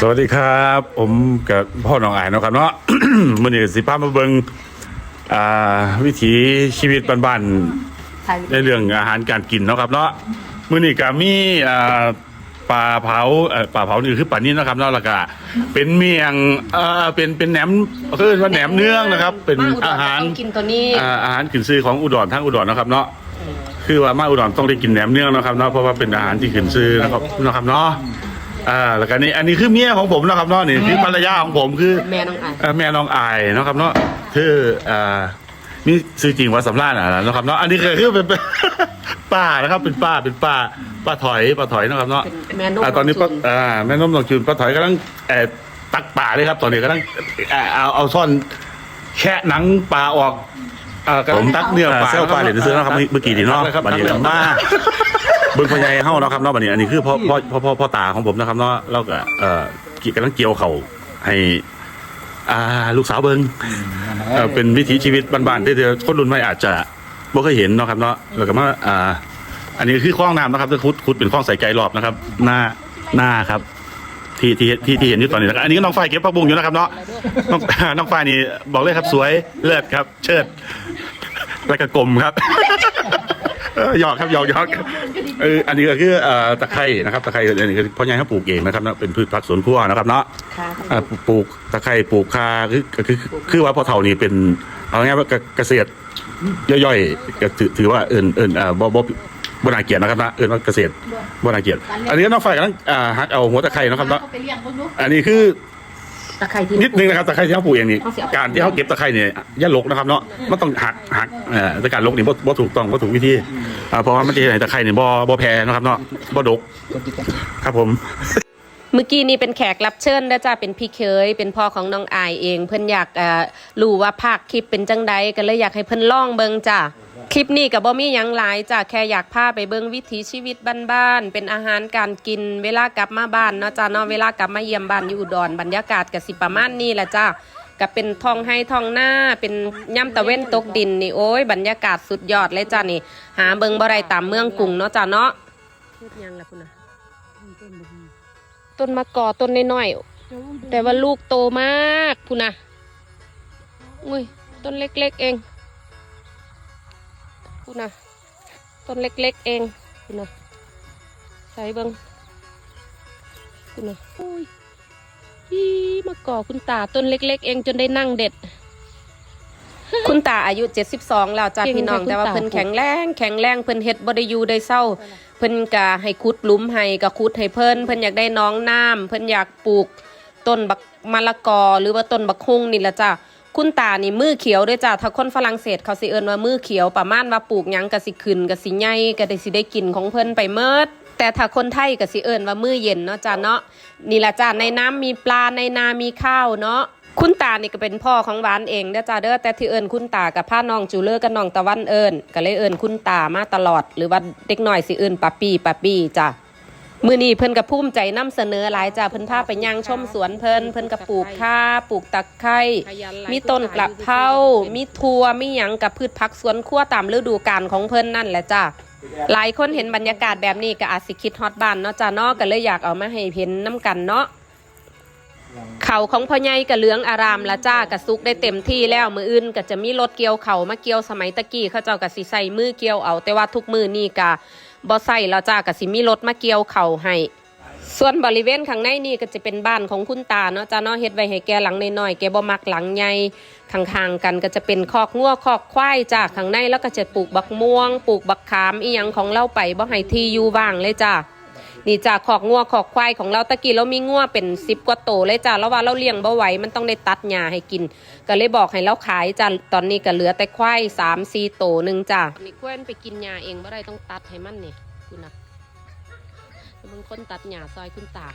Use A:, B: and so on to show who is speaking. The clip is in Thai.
A: สวัสดีครับ ผมกับพ่อหนองอายเนาะครับเนาะมื่อนี้สิพามาเบิงอ่าวิถีชีวิตบ้านๆในเรื่องอาหารการกินเนาะครับเนาะมื่อนี้ก็มีอ่าปลาเผาเอ่อปลาเผานี่คือปลานิ่นะครับเนาะแล้วก็เป็นเมียงเอ่อเป็นเป็นแหนมคือว่าแหนมเนื้องนะครับ เป็น
B: มาอุดร
A: อาหาร
B: ต้องกินตัวนี้
A: อ่าอาหารขึ้นชื่อของอุดรทั้งอุดรนะครับเนาะคือว่ามาอุดรต้องได้กินแหนมเนื้องนะครับเนาะเพราะว่าเป็นอาหารที่ขึ้นชื่อนะครับนะครับเนาะ อ่าแล้วก็นี่อันนี้คือเมียของผมนะครับเนาะนี่คือภรรยาของผมคือ
B: แม่น้องอาย
A: เอ่อแม่น้องอายเนาะครับเนาะคืออ่ามีชื่อจริงว่าสำราญอะนะครับเนาะอันนี้คือเป็นเป็น ป้านะครับเป็นป้าเป็นป้าป้าถอยป้าถอยนะครับเนาะ
B: เป็นแม่นก
A: อ่าตอนนี้ป้า
B: จุน
A: อ่าแม่น้มหนองจูนป้าถอยกำลังเอ่อตักป่าเลยครับ ตอนนี้กำลังเอ่อเอาเอาซ่อนแค่หนังปลาออกอ่ากำลังตักเนื้อปลา
C: เซลปลาเดี๋ยวจะซื้อนะครับเมื่อกี้นี่เนาะ
A: ครับ
C: บัดนี้
A: ตัก
C: มา เบิ่งพ่อใหญ่เฮาเนาะครับเนาะบัดนี้อันนี้คือพ่อพ่อพ่อพ่อพ่อตาของผมนะครับเนาะแล้วก็เอ่อกิกำลังเกี่ยวเข่าให้อ่าลูกสาวเบิ่งเอ่อเป็นวิถีชีวิตบ้านๆที่เดี๋ยวคนรุ่นใหม่อาจจะบ่เคยเห็นเนาะครับเนาะแล้วก็มาอ่าอันนี้คือคลองน้ำนะครับที่คุดคุดเป็นคลองใส่ไก่รอบนะครับ หน้าหน้าครับ ที่ที่ที่ที่เห็นอยู่ตอนนี้นะครับอันนี้ก็น้องฝ้ายเก็บผักบุ้งอยู่นะครับเนาะน้องน้องฝ้ายนี่บอกเลยครับสวยเลิศครับ เชิด แล้วก็กลมครับเออ หยอกครับหยอกหยอกเอออันนี้ก็คือเอ่อตะไคร่นะครับตะไคร่อันนี้คือพ่อใหญ่เขาปลูกเองนะครับเนาะเป็นพืชผักสวนครัวนะครับเนาะ
B: ค่ะ
C: อ่าปลูกตะไคร่ปลูกคาคือคือคือคือว่าพ่อเฒ่านี่เป็นเอาง่ายๆว่าเกษตรย่อยๆก็ถือถือว่าเอินเอินอ่าบ่บ่บ่น่าเกลียดนะครับนะเอินว่าเกษตรบ่น่าเกลียดอันนี้ก็น้องฝ้ายกำลังอ่าหักเอาหัวตะไคร่นะครับเนาะ
D: ไปเลี้ยงเพิ่นดู
C: อันนี้คือ
B: ตะไคร้ที่
C: นิดนึงนะครับตะไคร้ที่เขาปลูกเองนี่
B: เอาสิเอา
C: การที่เขาเก็บตะไคร้เนี่ยอย่าลกนะครับเนาะมันต้องหักหักเอ่อแต่การลกนี่บ่บ่ถูกต้องบ่ถูกวิธีอ่าเพราะว่ามันจะเห็นตะไคร้เนี่ยบ่บ่แพ้นะครับเนาะบ่ดกครับผม
B: เมื่อกี้นี่เป็นแขกรับเชิญนะจ้าเป็นพี่เคย เป็นพ่อของน้องอายเอง เพิ่นอยากเอ่อรู้ว่าภาคคลิปเป็นจังใดก็เลยอยากให้เพิ่นลองเบิ่งจ้า คลิปนี้ก็บ่มีหยังหลายจ้าแค่อยากพาไปเบิ่งวิถีชีวิตบ้านๆ เป็นอาหารการกินเวลากลับมาบ้านเนาะจ้าเนาะเวลากลับมาเยี่ยมบ้านอยู่อุดรบรรยากาศก็สิประมาณนี้แหละจ้าก็เป็นทองให้ทองหน้าเป็นย่ำตะเว้นตกดินนี่โอ้ยบรรยากาศสุดยอดเลยจ้านี่ หาเบิ่งบ่ได้ตามเมืองกรุงเนาะจ้าเนาะเฮ็ดหยังล่ะพุ่นน่ะต้นมะกอต้นน้อยๆแต่ว่าลูกโตมากพูนะอุ้ยต้นเล็ก ๆ เอง พูนะต้นเล็กๆเองพูนะใส่เบิงพูนะอุ้ยอีมะกอคุณตาต้นเล็ก ๆ เองจนได้นั่งเด็ด คุณตาอายุ 72 แล้วจ้า
D: เก่ง
B: พี่น้อง
D: แต่คุณ
B: แต่ว่า
D: ตา
B: เพิ่นแข็งแรงแข็งแรงเพิ่นเฮ็ดบ่ได้อยู่ได้เศร้าเพิ่นก็ให้ขุดหลุมให้ก็ขุดให้เพิ่นเพิ่นอยากได้น้องน้ำเพิ่นอยากปลูกต้นบักมะละกอหรือว่าต้นบักฮุ่งนี่ละจ้ะ คุณตานี่มือเขียวด้วยจ้ะถ้าคนฝรั่งเศสเขาสิเอิ้นว่ามือเขียวประมาณว่าปลูกหยังก็สิขึ้นก็สิใหญ่ก็ได้สิได้กินของเพิ่นไปเมิดแต่ถ้าคนไทยก็สิเอิ้นว่ามือเย็นเนาะจ้ะเนาะนี่ละจ้ะในน้ำมีปลาในนามีข้าวเนาะคุณตานี่ก็เป็นพ่อของหวานเองเด้อจ้าเด้อแต่ที่เอิญคุณตากับพ่อน้องจูเลอร์กับน้องตะวันเอิญก็เลยเอิญคุณตามาตลอด หรือว่าเด็กหน้อยสิเอิญปาปี้ปาปี้จ้ะ มือนี้เพิ่นกับภูมิใจนํเสนอหลายจ้ะเพิ่นพาไปย่างชมสวนเพิ่นเพิ่นกับปลูกข้าปลูกตะไคร้มีต้นกระเพรามีทั่วมีหยังกับพืชผักสวนครัวตามฤดูกาลของเพิ่นนั่นแหละจ้ะหลายคนเห็นบรรยากาศแบบนี้ก็อาจสิคิดฮอดบ้านเนาะจ้ะเนาะก็เลยอยากเอามาให้เห็นน้กันเนาะเขาของพ่อใหญ่กะเหลืองอารามละจ้ากะซุกได้เต็มที่แล้วมืออื่นก็จะมีรถเกี่ยวเขามาเกี่ยวสมัยตะกี้เขาเจ้ากะสิใส่มือเกี่ยวเอา แต่ว่าทุกมือนี่กะ บ่ใส่แล้วจ้าก็สิมีรถมาเกี่ยวเข่าให้ส่วนบริเวณข้างในนี่ก็จะเป็นบ้านของคุณตาเนาะจ้าเนาะเฮ็ดไว้ให้แกหลังน้อยๆแกบ่มักหลังใหญ่ข้างๆกันก็จะเป็นคอกงัวคอกควายจ้าข้างในแล้วก็จะปลูกบักม่วง ปลูกบักขามอีหยังของเล่าไปบ่ให้ที่อยู่ว่างเลยจ้า นี่จ้าขอกงัวขอกควายของเราตะกี้เรามีงัวเป็นสิบกว่าโตเลยจ้าแล้วว่าเราเลี้ยงบ่ไหวมันต้องได้ตัดหญ้าให้กิน ก็เลยบอกให้เราขายจ้าตอนนี้ก็เหลือแต่ควายสามสี่โตหนึ่งจ้านี่ควายไปกินหญ้าเองบ่ได้ต้องตัดให้มันนี่คุณนะมึงคนตัดหญ้าซอยคุณตา